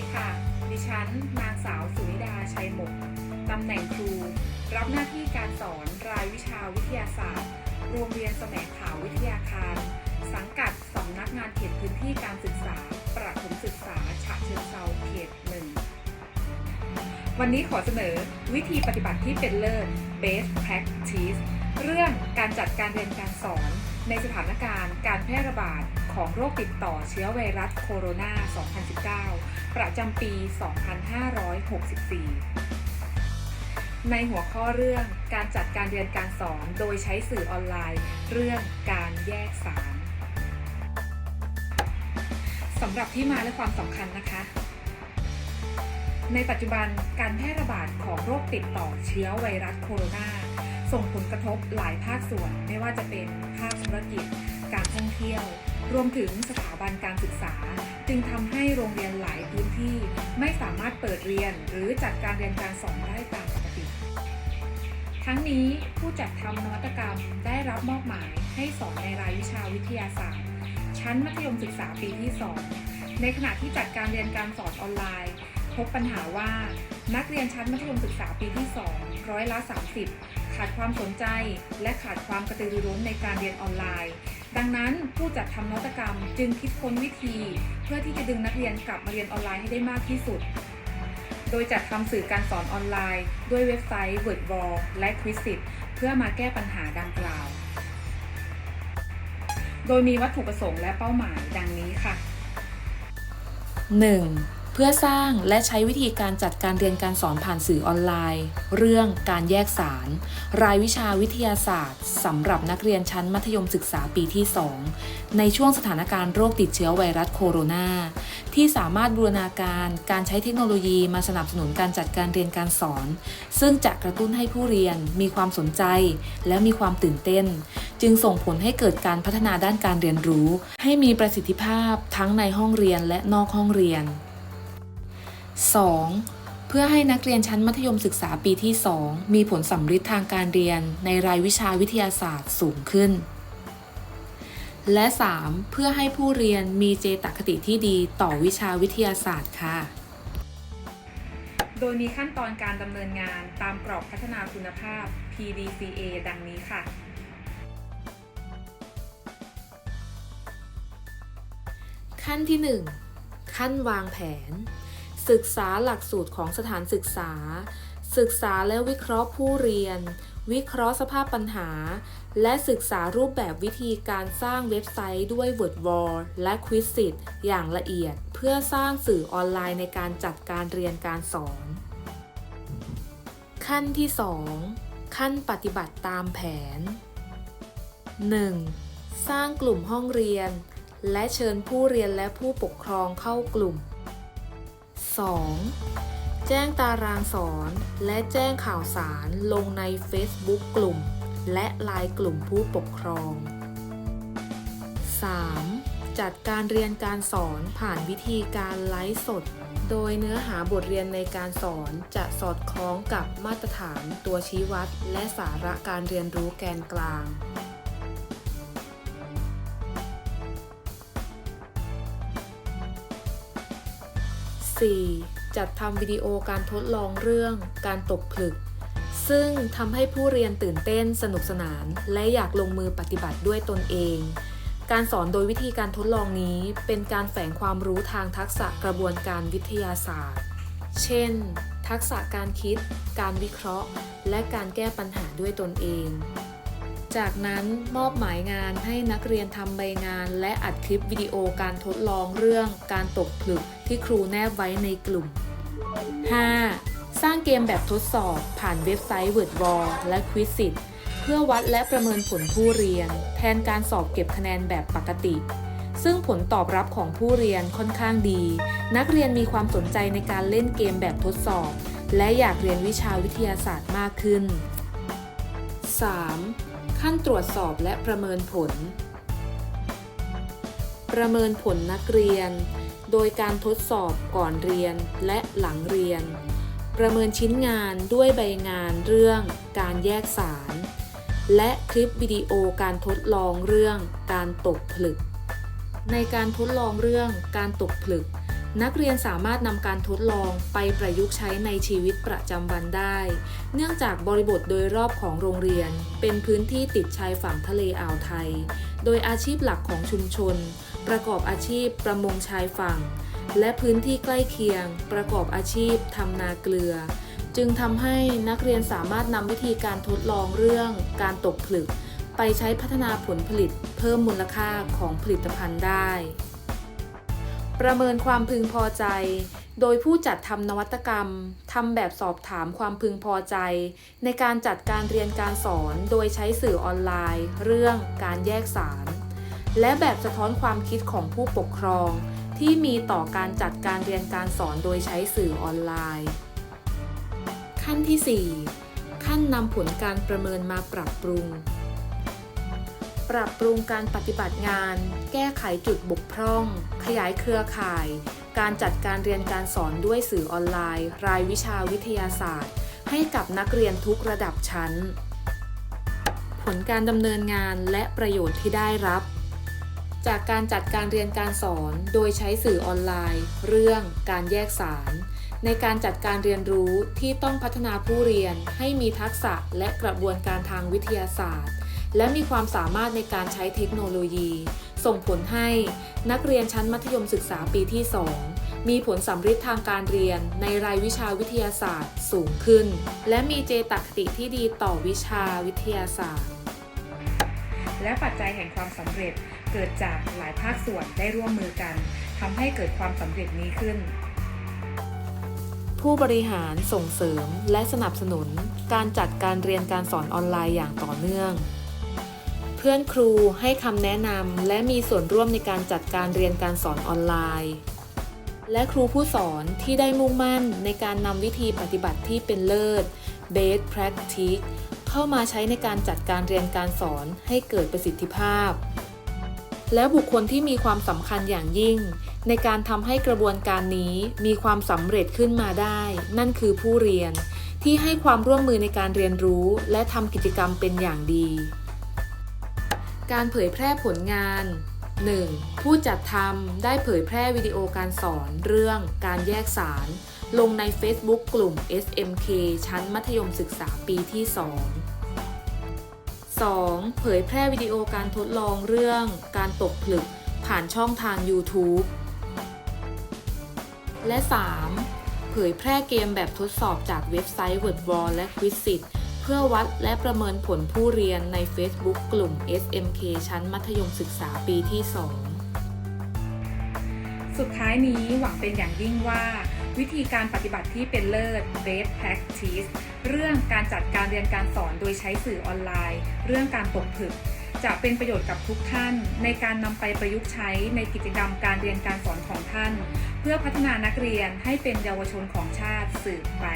ดีค่ะ ดิฉัน นางสาวสุนิดา ชัยหมก ตำแหน่งครู รับหน้าที่การสอนรายวิชาวิทยาศาสตร์ โรงเรียนแสมขาววิทยาคาร สังกัดสำนักงานเขตพื้นที่การศึกษา ประถมศึกษา ฉะเชิงเซาเขตหนึ่ง วันนี้ขอเสนอวิธีปฏิบัติที่เป็นเลิศ best practice เรื่องการจัดการเรียนการสอนในสถานการณ์การแพร่ระบาด ของโรคติดต่อเชื้อไวรัสโคโรนา 2019 ประจำปี 2564 ในหัวข้อเรื่องการจัดการเรียนการสอนโดยใช้สื่อออนไลน์ เรื่องการแยกสารสำหรับที่มาและความสำคัญนะคะ ในปัจจุบันการแพร่ระบาดของโรคติดต่อเชื้อไวรัสโคโรนาส่งผลกระทบหลายภาคส่วนไม่ว่าจะเป็นภาคธุรกิจ การท่องเที่ยว รวมถึงสถาบันการศึกษา จึงทำให้โรงเรียนหลายพื้นที่ไม่สามารถเปิดเรียนหรือจัดการเรียนการสอนได้ตามปกติ ทั้งนี้ผู้จัดทำนวัตกรรมได้รับมอบหมายให้สอนในรายวิชาวิทยาศาสตร์ ชั้นมัธยมศึกษาปีที่ 2 ในขณะที่จัดการเรียนการสอนออนไลน์ พบปัญหาว่านักเรียนชั้นมัธยมศึกษาปีที่ 2 ร้อยละ 30 ขาดความสนใจ และขาดความกระตือรือร้นในการเรียนออนไลน์ ดังนั้นผู้จัดทำนวัตกรรมจึงคิดค้นวิธี เพื่อที่จะดึงนักเรียนกลับมาเรียนออนไลน์ให้ได้มากที่สุด โดยจัดทำสื่อการสอนออนไลน์ ด้วยเว็บไซต์ WordWall และ Quizlet เพื่อมาแก้ปัญหาดังกล่าว โดยมีวัตถุประสงค์และเป้าหมายดังนี้ค่ะ 1. เพื่อสร้างและใช้วิธีการจัดการเรียนการสอนผ่านสื่อออนไลน์ เรื่องการแยกสาร รายวิชาวิทยาศาสตร์สำหรับนักเรียนชั้นมัธยมศึกษาปีที่ 2 ในช่วงสถานการณ์โรคติดเชื้อไวรัสโคโรนาที่สามารถบูรณาการการใช้เทคโนโลยีมาสนับสนุนการจัดการเรียนการสอน ซึ่งจะกระตุ้นให้ผู้เรียนมีความสนใจ และมีความตื่นเต้น จึงส่งผลให้เกิดการพัฒนาด้านการเรียนรู้ ให้มีประสิทธิภาพทั้งในห้องเรียนและนอกห้องเรียน 2. เพื่อให้นักเรียนชั้นมัธยมศึกษาปีที่ 2 มีผลสัมฤทธิ์ทางการเรียนในรายวิชาวิทยาศาสตร์สูงขึ้น และ 3. เพื่อให้ผู้เรียนมีเจตคติที่ดีต่อวิชาวิทยาศาสตร์ค่ะ โดยมีขั้นตอนการดำเนินงานตามกรอบพัฒนาคุณภาพ PDCA ดังนี้ค่ะขั้นที่ 1 ขั้นวางแผน ศึกษาหลักสูตรของสถานศึกษา ศึกษาและวิเคราะห์ผู้เรียน วิเคราะห์สภาพปัญหา และศึกษารูปแบบวิธีการสร้างเว็บไซต์ด้วย WordWall และ Quizlet อย่างละเอียด เพื่อสร้างสื่อออนไลน์ในการจัดการเรียนการสอน ขั้นที่ 2 ขั้นปฏิบัติตามแผน 1. สร้างกลุ่มห้องเรียน และเชิญผู้เรียนและผู้ปกครองเข้ากลุ่ม 2. แจ้งตารางสอนและแจ้งข่าวสารลงใน Facebook กลุ่ม และไลน์กลุ่มผู้ปกครอง 3. จัดการเรียนการสอนผ่านวิธีการไลฟ์สด โดยเนื้อหาบทเรียนในการสอนจะสอดคล้องกับมาตรฐานตัวชี้วัด และสาระการเรียนรู้แกนกลาง 4. จัดทำวิดีโอการทดลองเรื่องการตกผลึก ซึ่งทำให้ผู้เรียนตื่นเต้นสนุกสนาน และอยากลงมือปฏิบัติด้วยตนเอง การสอนโดยวิธีการทดลองนี้เป็นการแฝงความรู้ทางทักษะกระบวนการวิทยาศาสตร์ เช่น ทักษะการคิด การวิเคราะห์ และการแก้ปัญหาด้วยตนเอง จากนั้นมอบหมายงานให้นักเรียนทำใบงาน และอัดคลิปวิดีโอการทดลองเรื่องการตกผลึกที่ครูแนบไว้ในกลุ่ม 5. สร้างเกมแบบทดสอบผ่านเว็บไซต์ WordWall และ Quizlet เพื่อวัดและประเมินผลผู้เรียน แทนการสอบเก็บคะแนนแบบปกติ ซึ่งผลตอบรับของผู้เรียนค่อนข้างดี นักเรียนมีความสนใจในการเล่นเกมแบบทดสอบ และอยากเรียนวิชาวิทยาศาสตร์มากขึ้น 3. ขั้นตรวจสอบและประเมินผล ประเมินผลนักเรียน โดยการทดสอบก่อนเรียนและหลังเรียน ประเมินชิ้นงานด้วยใบงานเรื่องการแยกสาร และคลิปวิดีโอการทดลองเรื่องการตกผลึก ในการทดลองเรื่องการตกผลึก นักเรียนสามารถนำการทดลองไปประยุกต์ใช้ในชีวิตประจำวันได้ เนื่องจากบริบทโดยรอบของโรงเรียน เป็นพื้นที่ติดชายฝั่งทะเลอ่าวไทย โดยอาชีพหลักของชุมชน ประกอบอาชีพประมงชายฝั่ง และพื้นที่ใกล้เคียง ประกอบอาชีพทำนาเกลือ จึงทำให้นักเรียนสามารถนำวิธีการทดลองเรื่อง การตกผลึก ไปใช้พัฒนาผลผลิต เพิ่มมูลค่าของผลิตภัณฑ์ได้ ประเมินความพึงพอใจ โดยผู้จัดทำนวัตกรรมทำแบบสอบถามความพึงพอใจ ในการจัดการเรียนการสอนโดยใช้สื่อออนไลน์ เรื่องการแยกสาร และแบบสะท้อนความคิดของผู้ปกครอง ที่มีต่อการจัดการเรียนการสอนโดยใช้สื่อออนไลน์ ขั้นที่ 4 ขั้นนำผลการประเมินมาปรับปรุง ปรับปรุงการปฏิบัติงาน แก้ไขจุดบกพร่อง ขยายเครือข่าย การจัดการเรียนการสอนด้วยสื่อออนไลน์ รายวิชาวิทยาศาสตร์ ให้กับนักเรียนทุกระดับชั้น ผลการดำเนินงานและประโยชน์ที่ได้รับ จากการจัดการเรียนการสอนโดยใช้สื่อออนไลน์ เรื่องการแยกสารในการจัดการเรียนรู้ที่ต้องพัฒนาผู้เรียนให้มีทักษะและกระบวนการทางวิทยาศาสตร์ และมีความสามารถในการใช้เทคโนโลยี ส่งผลให้นักเรียนชั้นมัธยมศึกษาปีที่ 2 มีผลสำฤทธิ์ทางการเรียนในรายวิชาวิทยาศาสตร์สูงขึ้น และมีเจตคติที่ดีต่อวิชาวิทยาศาสตร์ และปัจจัยแห่งความสำเร็จเกิดจากหลายภาคส่วนได้ร่วมมือกันทำให้เกิดความสำเร็จนี้ขึ้นผู้บริหารส่งเสริมและสนับสนุนการจัดการเรียนการสอนออนไลน์อย่างต่อเนื่อง เพื่อนครูให้คำแนะนำและมีส่วนร่วมในการจัดการเรียนการสอนออนไลน์ และครูผู้สอนที่ได้มุ่งมั่นในการนำวิธีปฏิบัติที่เป็นเลิศ best practice เข้ามาใช้ในการจัดการเรียนการสอนให้เกิดประสิทธิภาพ และบุคคลที่มีความสำคัญอย่างยิ่ง ในการทำให้กระบวนการนี้มีความสำเร็จขึ้นมาได้ นั่นคือผู้เรียนที่ให้ความร่วมมือในการเรียนรู้และทำกิจกรรมเป็นอย่างดี การเผยแพร่ผลงาน 1. ผู้จัดทำได้เผยแพร่วิดีโอการสอนเรื่องการแยกสาร ลงใน Facebook กลุ่ม SMK ชั้นมัธยมศึกษาปีที่ 2 2. เผยแพร่วิดีโอการทดลองเรื่องการตกผลึกผ่านช่องทาง YouTube และ 3. เผยแพร่เกมแบบทดสอบจากเว็บไซต์ WordWall และ Quizlet พื่อวัดและประเมินผลผู้เรียนใน Facebook กลุ่ม SMK ชั้นมัธยมศึกษาปีที่ 2 สุดท้ายนี้หวังเป็นอย่างยิ่งว่า วิธีการปฏิบัติที่เป็นเลิศ best practice เรื่องการจัดการเรียนการสอนโดยใช้สื่อออนไลน์ เรื่องการตกผลึกจะเป็นประโยชน์กับทุกท่าน ในการนำไปประยุกต์ใช้ในกิจกรรมการเรียนการสอนของท่าน เพื่อพัฒนานักเรียนให้เป็นเยาวชนของชาติสืบไป